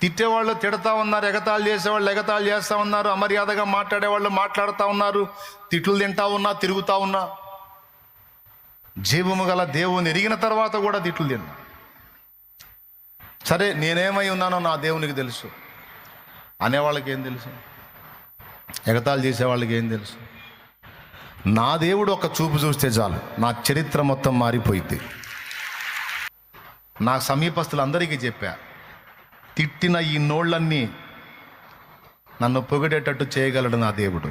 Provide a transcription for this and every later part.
తిట్టేవాళ్ళు తిడతా ఉన్నారు ఎగతాళు చేసేవాళ్ళు ఎగతాళు చేస్తూ ఉన్నారు అమర్యాదగా మాట్లాడేవాళ్ళు మాట్లాడుతూ ఉన్నారు తిట్లు తింటా ఉన్నా తిరుగుతా ఉన్నా. జీవము గల దేవుని ఎరిగిన తర్వాత కూడా తిట్లు తిన్నా. సరే నేనేమై ఉన్నానో నా దేవునికి తెలుసు. అనేవాళ్ళకి ఏం తెలుసు? ఎగతాళి చేసేవాళ్ళకి ఏం తెలుసు? నా దేవుడు ఒక చూపు చూస్తే చాలు. నా చరిత్ర మొత్తం మారిపోయింది నా సమీపస్తులందరికీ చెప్పా. తిట్టిన ఈ నోళ్ళన్నీ నన్ను పొగిడేటట్టు చేయగలడు నా దేవుడు.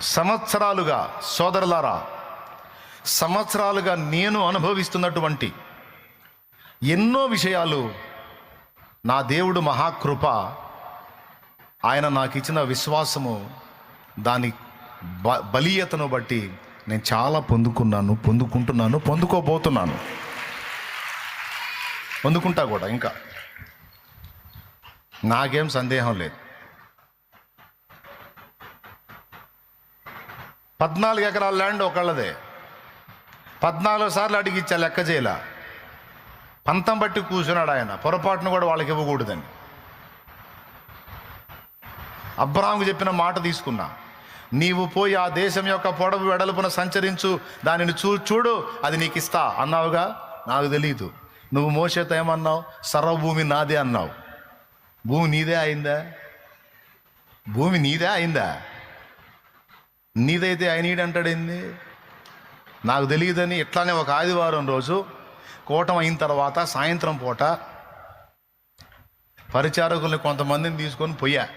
సంవత్సరాలుగా సోదరులారా సంవత్సరాలుగా నేను అనుభవిస్తున్నటువంటి ఎన్నో విషయాలు నా దేవుడు మహాకృప ఆయన నాకు ఇచ్చిన విశ్వాసము దాని బ బలీయతను బట్టి నేను చాలా పొందుకున్నాను పొందుకుంటున్నాను పొందుకోబోతున్నాను. పొందుకుంటా కూడా ఇంకా. నాకేం సందేహం లేదు. పద్నాలుగు ఎకరాల ల్యాండ్ ఒకళ్ళదే. పద్నాలుగు సార్లు అడిగిచ్చా లెక్క చేయలా. పంతం బట్టి కూర్చున్నాడు ఆయన. పొరపాటును కూడా వాళ్ళకి ఇవ్వకూడదని. అబ్రాహాంకు చెప్పిన మాట తీసుకున్నా. నీవు పోయి ఆ దేశం యొక్క పొడవు వెడల్పున సంచరించు దానిని చూ చూడు అది నీకు ఇస్తా అన్నావుగా? నాకు తెలియదు నువ్వు మోసేత ఏమన్నావు? సర్వభూమి నాదే అన్నావు. భూమి నీదే అయిందా? భూమి నీదే అయిందా? నీదైతే ఆయన అంటాడేంది నాకు తెలియదని ఇట్లానే ఒక ఆదివారం రోజు కూటం అయిన తర్వాత సాయంత్రం పూట పరిచారకుల్ని కొంతమందిని తీసుకొని పోయా.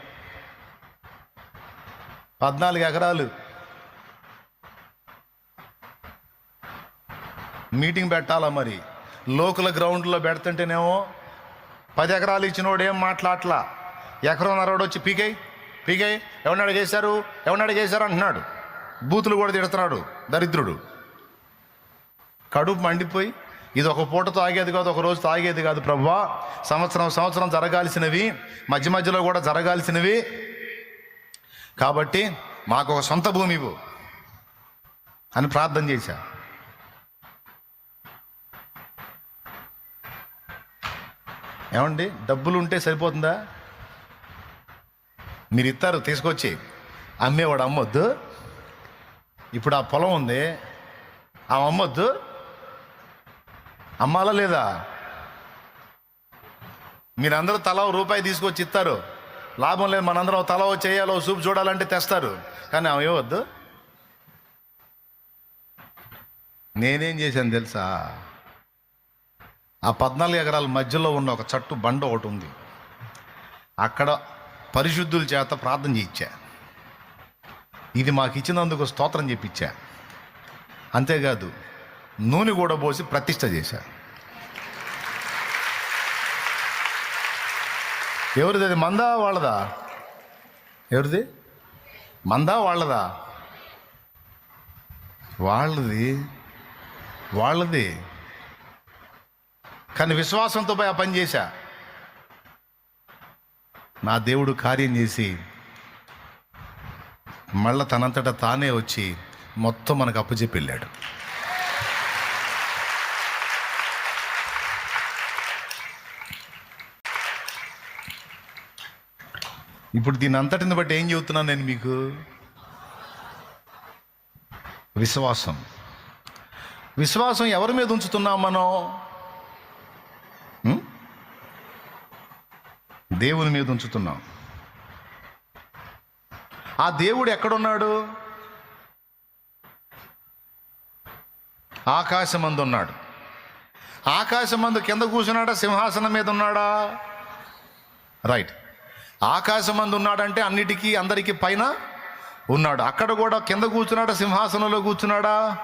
పద్నాలుగు ఎకరాలు. మీటింగ్ పెట్టాలా మరి? లోకల్ గ్రౌండ్లో పెడుతుంటేనేమో పది ఎకరాలు ఇచ్చినోడు ఏం మాట్లాడలా ఎకరం నరవాడు వచ్చి పీకే పీకై ఎవరిని అడిగేశారు ఎవరిని అడిగేశారు అంటున్నాడు. బూతులు కూడా తిడుతున్నాడు దరిద్రుడు. కడుపు మండిపోయి ఇది ఒక పూట తాగేది కాదు ఒక రోజు తాగేది కాదు ప్రభా. సంవత్సరం సంవత్సరం జరగాల్సినవి మధ్య మధ్యలో కూడా జరగాల్సినవి కాబట్టి మాకు ఒక సొంత భూమి ఇవ్వు అని ప్రార్థన చేశా. ఏమండి? డబ్బులు ఉంటే సరిపోతుందా? మీరు ఇస్తారు తీసుకొచ్చి. అమ్మేవాడు అమ్మొద్దు. ఇప్పుడు ఆ పొలం ఉంది. ఆ అమ్మొద్దు. అమ్మాలా లేదా? మీరందరూ తల రూపాయి తీసుకొచ్చి ఇస్తారు లాభం లేదు మనందరం తల చేయాలో సూప్ చూడాలంటే తెస్తారు. కానీ ఆమె ఇవ్వద్దు నేనేం చేశాను తెలుసా? ఆ పద్నాలుగు ఎకరాల మధ్యలో ఉన్న ఒక చట్టు బండ ఒకటి ఉంది. అక్కడ పరిశుద్ధుల చేత ప్రార్థన చేయించా. ఇది మాకు ఇచ్చినందుకు స్తోత్రం చెప్పించా. అంతేకాదు నూనె కూడా పోసి ప్రతిష్ట చేశా. ఎవరిది అది? మందా వాళ్ళదా? ఎవరిది? మందా వాళ్ళదా? వాళ్ళది? వాళ్ళది? కానీ విశ్వాసంతో పోయి ఆ పని చేశా. నా దేవుడు కార్యం చేసి మళ్ళా తనంతట తానే వచ్చి మొత్తం మనకు అప్పచెప్పి వెళ్ళాడు. ఇప్పుడు దీని అంతటిని బట్టి ఏం చెబుతున్నాను నేను మీకు? విశ్వాసం. విశ్వాసం ఎవరి మీద ఉంచుతున్నాం మనం? దేవుని మీద ఉంచుతున్నాం. ఆ దేవుడు ఎక్కడున్నాడు? ఆకాశమందు ఉన్నాడు. ఆకాశమందు కింద కూర్చున్నాడా? సింహాసనం మీద ఉన్నాడా? రైట్. ఆకాశమందు ఉన్నాడంటే అన్నిటికీ అందరికీ పైన ఉన్నాడు. అక్కడ కూడా కింద కూర్చున్నాడా? సింహాసనంలో కూర్చున్నాడా?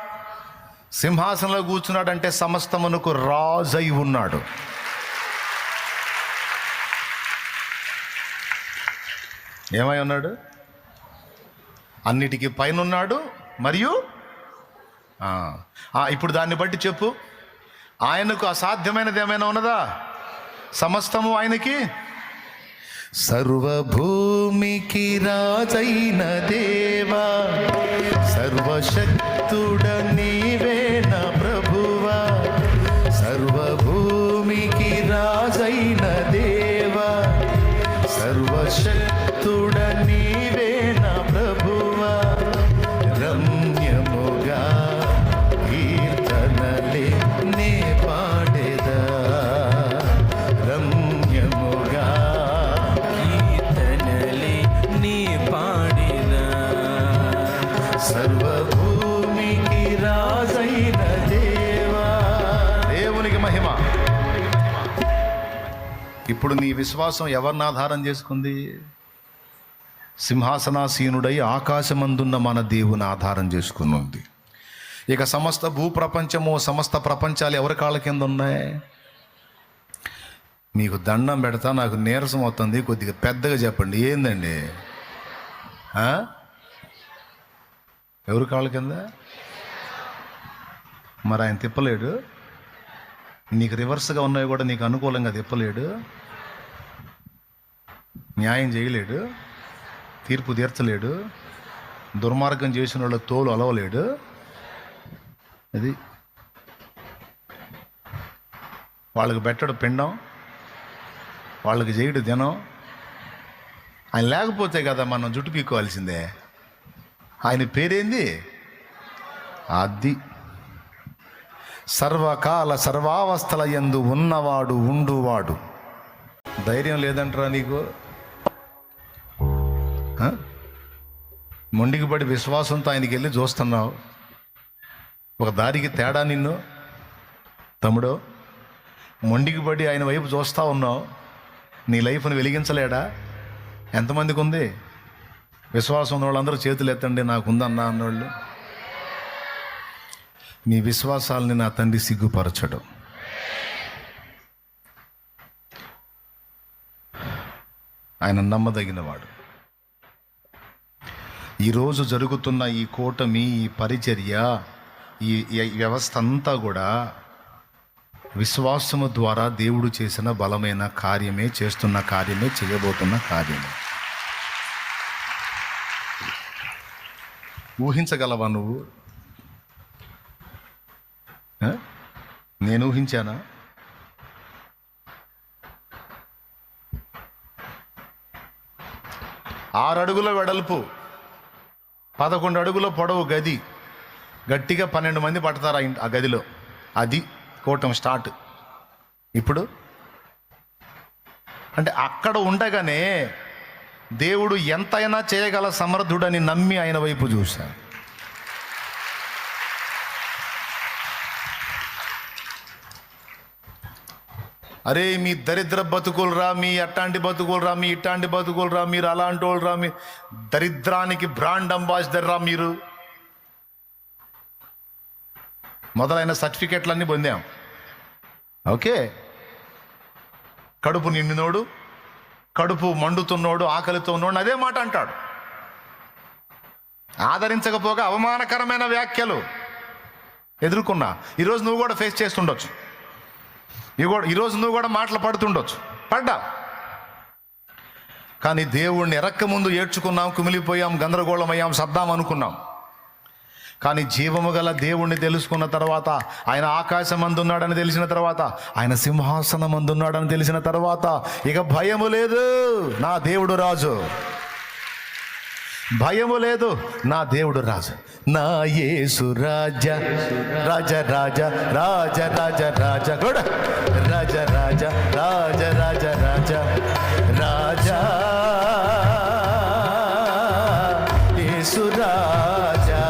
సింహాసనంలో కూర్చున్నాడంటే సమస్తమునకు రాజై ఉన్నాడు. ఏమై ఉన్నాడు? అన్నిటికీ పైన ఉన్నాడు మరియు ఇప్పుడు దాన్ని బట్టి చెప్పు. ఆయనకు అసాధ్యమైనది ఏమైనా ఉన్నదా? సమస్తము ఆయనకి సర్వభూమికి రాజైన దేవా సర్వశక్తుడ ఇప్పుడు నీ విశ్వాసం ఎవరిని ఆధారం చేసుకుంది? సింహాసనాసీనుడై ఆకాశమందున్న మన దేవుని ఆధారం చేసుకుని ఉంది ఇక సమస్త భూప్రపంచము సమస్త ప్రపంచాలు ఎవరి కాళ్ళ కింద ఉన్నాయి మీకు దండం పెడతా నాకు నీరసం అవుతుంది. కొద్దిగా పెద్దగా చెప్పండి. ఏందండి? ఎవరి కాళ్ళ కింద? మరి ఆయన తిప్పలేడు? నీకు రివర్స్గా ఉన్నాయి కూడా నీకు అనుకూలంగా తిప్పలేడు? న్యాయం చేయలేడు తీర్పు తీర్చలేడు దుర్మార్గం చేసిన వాళ్ళ తోలు అలవలేడు. అది వాళ్ళకి పెట్టడు పిండం వాళ్ళకి చేయడు దినం. ఆయన లేకపోతే కదా మనం జుట్టు పీక్కోవాల్సిందే ఆయన పేరేంది? అది సర్వకాల సర్వావస్థల ఎందు ఉన్నవాడు ఉండువాడు. ధైర్యం లేదంటారా నీకు? మొండికి పడి విశ్వాసంతో ఆయనకి వెళ్ళి చూస్తున్నావు. ఒక దారికి తేడా నిన్ను తమ్ముడు. మొండికి పడి ఆయన వైపు చూస్తూ ఉన్నావు. నీ లైఫ్ని వెలిగించలేడా? ఎంతమందికి ఉంది? విశ్వాసం ఉన్న వాళ్ళందరూ చేతులు ఎత్తండి నాకు ఉందన్నా అన్నోళ్ళు. మీ విశ్వాసాలని నా తండ్రి సిగ్గుపరచడం. ఆయన నమ్మదగినవాడు. ఈరోజు జరుగుతున్న ఈ కూటమి ఈ పరిచర్య ఈ వ్యవస్థ అంతా కూడా విశ్వాసము ద్వారా దేవుడు చేసిన బలమైన కార్యమే చేస్తున్న కార్యమే చేయబోతున్న కార్యమే. ఊహించగలవా నువ్వు? నేను ఊహించానా? ఆరు అడుగుల వెడల్పు. పదకొండు అడుగుల పొడవు గది. గట్టిగా పన్నెండు మంది పడతారు ఆ గదిలో. అది కూటం స్టార్ట్. ఇప్పుడు? అంటే అక్కడ ఉండగానే దేవుడు ఎంతైనా చేయగల సమర్థుడని నమ్మి ఆయన వైపు చూశాను అరే మీ దరిద్ర బతుకులరా మీ అట్టాంటి బతుకులరా మీ ఇట్టాంటి బతుకులరా మీరు అలాంటి వాళ్ళరా మీ దరిద్రానికి బ్రాండ్ అంబాసిడర్ రా మీరు? మొదలైన సర్టిఫికెట్లన్నీ పొందాం. ఓకే? కడుపు నిండినోడు కడుపు మండుతున్నోడు ఆకలితో ఉన్నోడు అదే మాట అంటాడు. ఆదరించకపోగా అవమానకరమైన వ్యాఖ్యలు ఎదుర్కొన్నా. ఈరోజు నువ్వు కూడా ఫేస్ చేస్తుండొచ్చు. ఇవి కూడా ఈరోజు నువ్వు కూడా మాటలు పడుతుండొచ్చు. పడ్డా? కానీ దేవుణ్ణి ఎరక్క ముందు ఏడ్చుకున్నాం కుమిలిపోయాం గందరగోళమయ్యాం సర్దాం అనుకున్నాం. కానీ జీవము గల దేవుణ్ణి తెలుసుకున్న తర్వాత ఆయన ఆకాశం అందున్నాడని తెలిసిన తర్వాత ఆయన సింహాసనం అందున్నాడని తెలిసిన తర్వాత ఇక భయము లేదు. నా దేవుడు రాజు. భయము లేదు. నా దేవుడు రాజు. నా యేసు రాజ. రాజ రాజ రాజ రాజ రాజ. కూడా రాజ రాజ రాజ రాజ రాజ. రాజా. యేసు రాజా.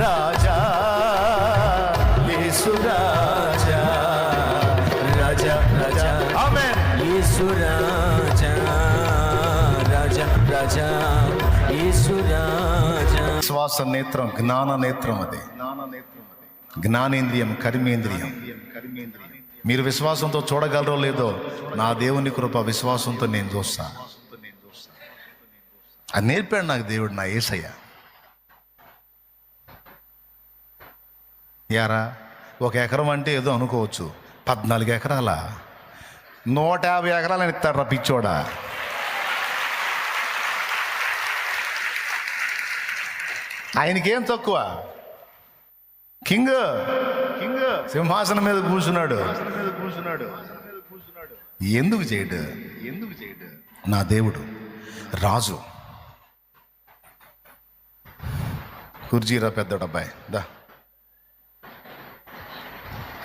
రాజా. యేసు రాజా. రాజా రాజా. ఆమేన్. యేసు రాజా. రాజా రాజా యేసు రాజా. విశ్వాస నేత్రం జ్ఞాన నేత్రం అది. జ్ఞానేంద్రియం కర్మేంద్రియం. మీరు విశ్వాసంతో చూడగలరో లేదో నా దేవుని కృప విశ్వాసంతో నేను చూస్తా. అది నేర్పాడు నాకు దేవుడు నా ఏసయ్య. యారా ఒక ఎకరం అంటే ఏదో అనుకోవచ్చు. పద్నాలుగు ఎకరాల? నూట యాభై ఎకరాలని ఇస్తాడు రా పిచ్చోడా. ఆయనకేం తక్కువ? కింగ్. కింగ్. సింహాసనం మీద కూర్చున్నాడు. కూర్చున్నాడు. ఎందుకు చేయడు? ఎందుకు చేయడు? నా దేవుడు రాజు. కుర్జీరా పెద్దోడు అబ్బాయి. దా.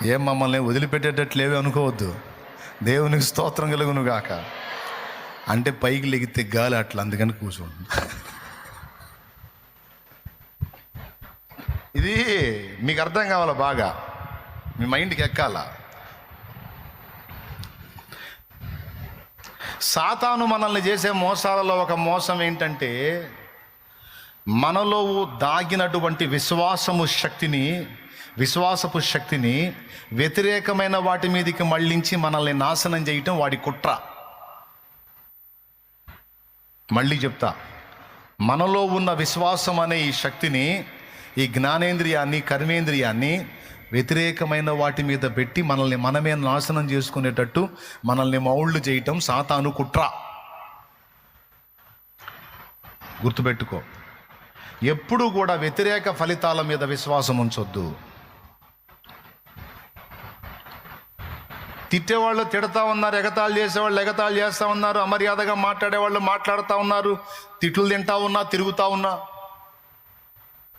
ఏం మమ్మల్ని వదిలిపెట్టేటట్లేవి అనుకోవద్దు. దేవునికి స్తోత్రం కలుగును గాక. అంటే పైకి లెగితే గాలి అట్లా అందుకని కూర్చోండి ఇది మీకు అర్థం కావాలా బాగా? మీ మైండ్కి ఎక్కాల? సాతాను మనల్ని చేసే మోసాలలో ఒక మోసం ఏంటంటే మనలో దాగినటువంటి విశ్వాసము శక్తిని విశ్వాసపు శక్తిని వ్యతిరేకమైన వాటి మీదకి మళ్ళించి మనల్ని నాశనం చేయటం వాడి కుట్ర. మళ్ళీ చెప్తా. మనలో ఉన్న విశ్వాసం అనే ఈ శక్తిని ఈ జ్ఞానేంద్రియాన్ని కర్మేంద్రియాన్ని వ్యతిరేకమైన వాటి మీద పెట్టి మనల్ని మనమే నాశనం చేసుకునేటట్టు మనల్ని మౌళ్ళు చేయటం సాతాను కుట్ర. గుర్తుపెట్టుకో. ఎప్పుడు కూడా వ్యతిరేక ఫలితాల మీద విశ్వాసం ఉంచొద్దు. తిట్టేవాళ్ళు తిడతా ఉన్నారు ఎగతాళు చేసేవాళ్ళు ఎగతాళు చేస్తూ ఉన్నారు అమర్యాదగా మాట్లాడేవాళ్ళు మాట్లాడుతూ ఉన్నారు తిట్లు తింటా ఉన్నా తిరుగుతూ ఉన్నా.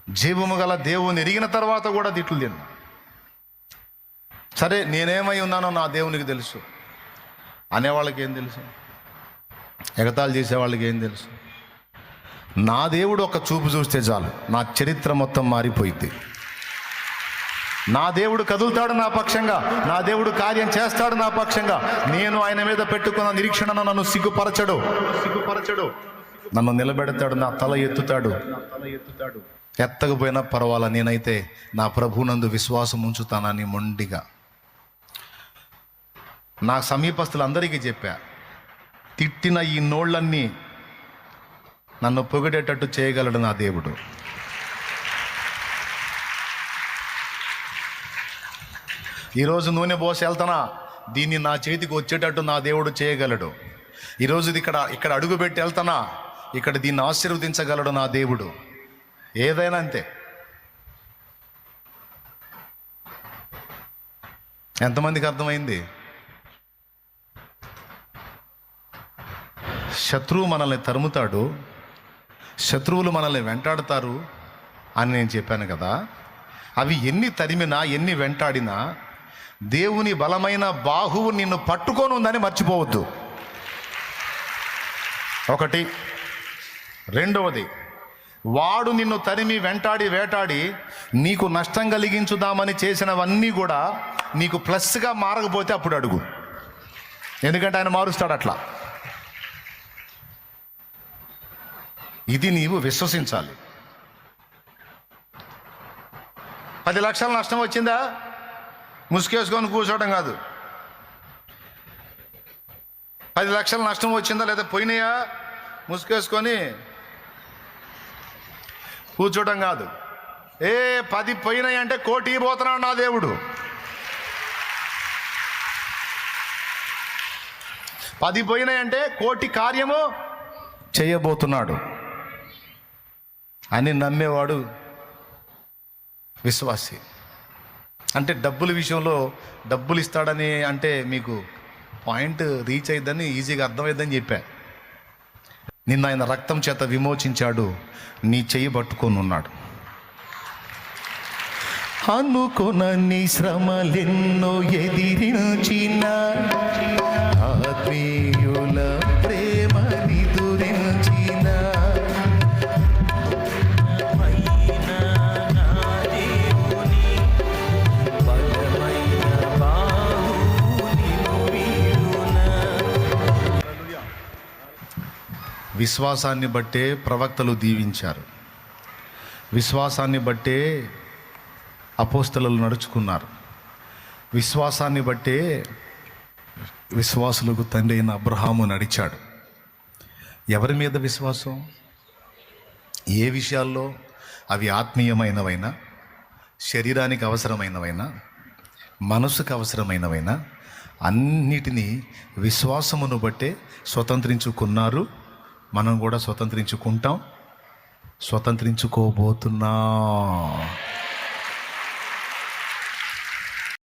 జీవము గల దేవుని ఎరిగిన తర్వాత కూడా తిట్లు తిన్నా సరే నేనేమై ఉన్నానో నా దేవునికి తెలుసు. అనేవాళ్ళకి ఏం తెలుసు? ఎగతాళి చేసేవాళ్ళకి ఏం తెలుసు? నా దేవుడు ఒక చూపు చూస్తే చాలు. నా చరిత్ర మొత్తం మారిపోయింది. నా దేవుడు కదులుతాడు నా పక్షంగా. నా దేవుడు కార్యం చేస్తాడు నా పక్షంగా. నేను ఆయన మీద పెట్టుకున్న నిరీక్షణను నన్ను సిగ్గుపరచడు. సిగ్గుపరచడు. నన్ను నిలబెడతాడు నా తల ఎత్తుతాడు తల ఎత్తుతాడు. ఎత్తకపోయినా పర్వాలా నేనైతే నా ప్రభునందు విశ్వాసం ఉంచుతానని మొండిగా. నా సమీపస్తులందరికీ చెప్పా తిట్టిన ఈ నోళ్ళన్నీ నన్ను పొగిడేటట్టు చేయగలడు నా దేవుడు. ఈరోజు నూనె పోసి వెళ్తానా? దీన్ని నా చేతికి వచ్చేటట్టు నా దేవుడు చేయగలడు. ఈరోజు ఇది ఇక్కడ ఇక్కడ అడుగుపెట్టి వెళ్తానా? ఇక్కడ దీన్ని ఆశీర్వదించగలడు నా దేవుడు. ఏదైనా అంతే. ఎంతమందికి అర్థమైంది? శత్రువు మనల్ని తరుముతాడు శత్రువులు మనల్ని వెంటాడుతారు అని నేను చెప్పాను కదా. అవి ఎన్ని తరిమినా ఎన్ని వెంటాడినా దేవుని బలమైన బాహువు నిన్ను పట్టుకొని ఉందని మర్చిపోవద్దు. ఒకటి. రెండవది వాడు నిన్ను తరిమి వెంటాడి వేటాడి నీకు నష్టం కలిగించుదామని చేసినవన్నీ కూడా నీకు ప్లస్గా మారకపోతే అప్పుడు అడుగు. ఎందుకంటే ఆయన మారుస్తాడు అట్లా. ఇది నీవు విశ్వసించాలి. పది లక్షల నష్టం వచ్చిందా? ముసుకేసుకొని కూర్చోవడం కాదు. పది లక్షల నష్టం వచ్చిందా లేదా పోయినాయా? ముసుకేసుకొని కూర్చోవడం కాదు. ఏ పది పోయినాయి అంటే కోటి పోతున్నాడు నా దేవుడు. పది పోయినాయి అంటే కోటి కార్యము చేయబోతున్నాడు. అని నమ్మేవాడు విశ్వాసి. అంటే డబ్బుల విషయంలో డబ్బులు ఇస్తాడని అంటే మీకు పాయింట్ రీచ్ అయ్యిద్దని ఈజీగా అర్థమైద్దని చెప్పా. నిన్న ఆయన రక్తం చేత విమోచించాడు. నీ చెయ్యి పట్టుకొని ఉన్నాడు అనుకునని శ్రమలెన్నో ఎదిరించిన. ఆత్మీయు విశ్వాసాన్ని బట్టే ప్రవక్తలు దీవించారు. విశ్వాసాన్ని బట్టే అపోస్తలు నడుచుకున్నారు. విశ్వాసాన్ని బట్టే విశ్వాసులకు తండ్రి అయిన అబ్రహాము నడిచాడు. ఎవరి మీద విశ్వాసం? ఏ విషయాల్లో? అవి ఆత్మీయమైనవైనా? శరీరానికి అవసరమైనవైనా? మనసుకు అవసరమైనవైనా? అన్నిటినీ విశ్వాసమును బట్టే స్వతంత్రించుకున్నారు. మనం కూడా స్వతంత్రించుకుంటాం. స్వతంత్రించుకోబోతున్నా.